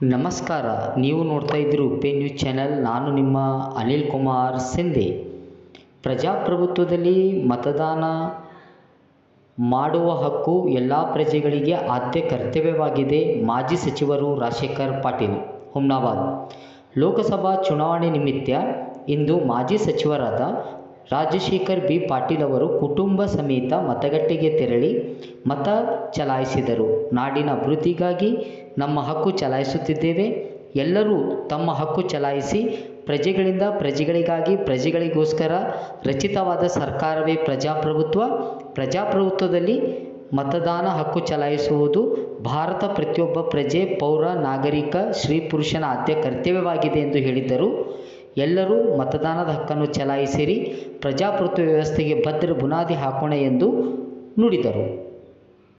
ನಮಸ್ಕಾರ, ನೀವು ನೋಡ್ತಾ ಇದ್ದೀರಿ ಉಪೇ ನ್ಯೂಸ್ ಚಾನೆಲ್. ನಾನು ನಿಮ್ಮ ಅನಿಲ್ ಕುಮಾರ್ ಸಿಂಧೆ. ಪ್ರಜಾಪ್ರಭುತ್ವದಲ್ಲಿ ಮತದಾನ ಮಾಡುವ ಹಕ್ಕು ಎಲ್ಲ ಪ್ರಜೆಗಳಿಗೆ ಆದ್ಯ ಕರ್ತವ್ಯವಾಗಿದೆ. ಮಾಜಿ ಸಚಿವರು ರಾಜಶೇಖರ್ ಪಾಟೀಲ್, ಹುಮ್ನಾಬಾದ್. ಲೋಕಸಭಾ ಚುನಾವಣೆ ನಿಮಿತ್ತ ಇಂದು ಮಾಜಿ ಸಚಿವರಾದ ರಾಜಶೇಖರ್ ಬಿ. ಪಾಟೀಲ್ ಅವರು ಕುಟುಂಬ ಸಮೇತ ಮತಗಟ್ಟೆಗೆ ತೆರಳಿ ಮತ ಚಲಾಯಿಸಿದರು. ನಾಡಿನ ಅಭಿವೃದ್ಧಿಗಾಗಿ ನಮ್ಮ ಹಕ್ಕು ಚಲಾಯಿಸುತ್ತಿದ್ದೇವೆ. ಎಲ್ಲರೂ ತಮ್ಮ ಹಕ್ಕು ಚಲಾಯಿಸಿ ಪ್ರಜೆಗಳಿಂದ ಪ್ರಜೆಗಳಿಗಾಗಿ ಪ್ರಜೆಗಳಿಗೋಸ್ಕರ ರಚಿತವಾದ ಸರ್ಕಾರವೇ ಪ್ರಜಾಪ್ರಭುತ್ವ. ಪ್ರಜಾಪ್ರಭುತ್ವದಲ್ಲಿ ಮತದಾನ ಹಕ್ಕು ಚಲಾಯಿಸುವುದು ಭಾರತ ಪ್ರತಿಯೊಬ್ಬ ಪ್ರಜೆ, ಪೌರ, ನಾಗರಿಕ, ಸ್ತ್ರೀ, ಪುರುಷನ ಆದ್ಯ ಕರ್ತವ್ಯವಾಗಿದೆ ಎಂದು ಹೇಳಿದ್ದರು. ಎಲ್ಲರೂ ಮತದಾನದ ಹಕ್ಕನ್ನು ಚಲಾಯಿಸಿರಿ. ಪ್ರಜಾಪ್ರಭುತ್ವ ವ್ಯವಸ್ಥೆಗೆ ಭದ್ರ ಬುನಾದಿ ಹಾಕೋಣ ಎಂದು ನುಡಿದರು.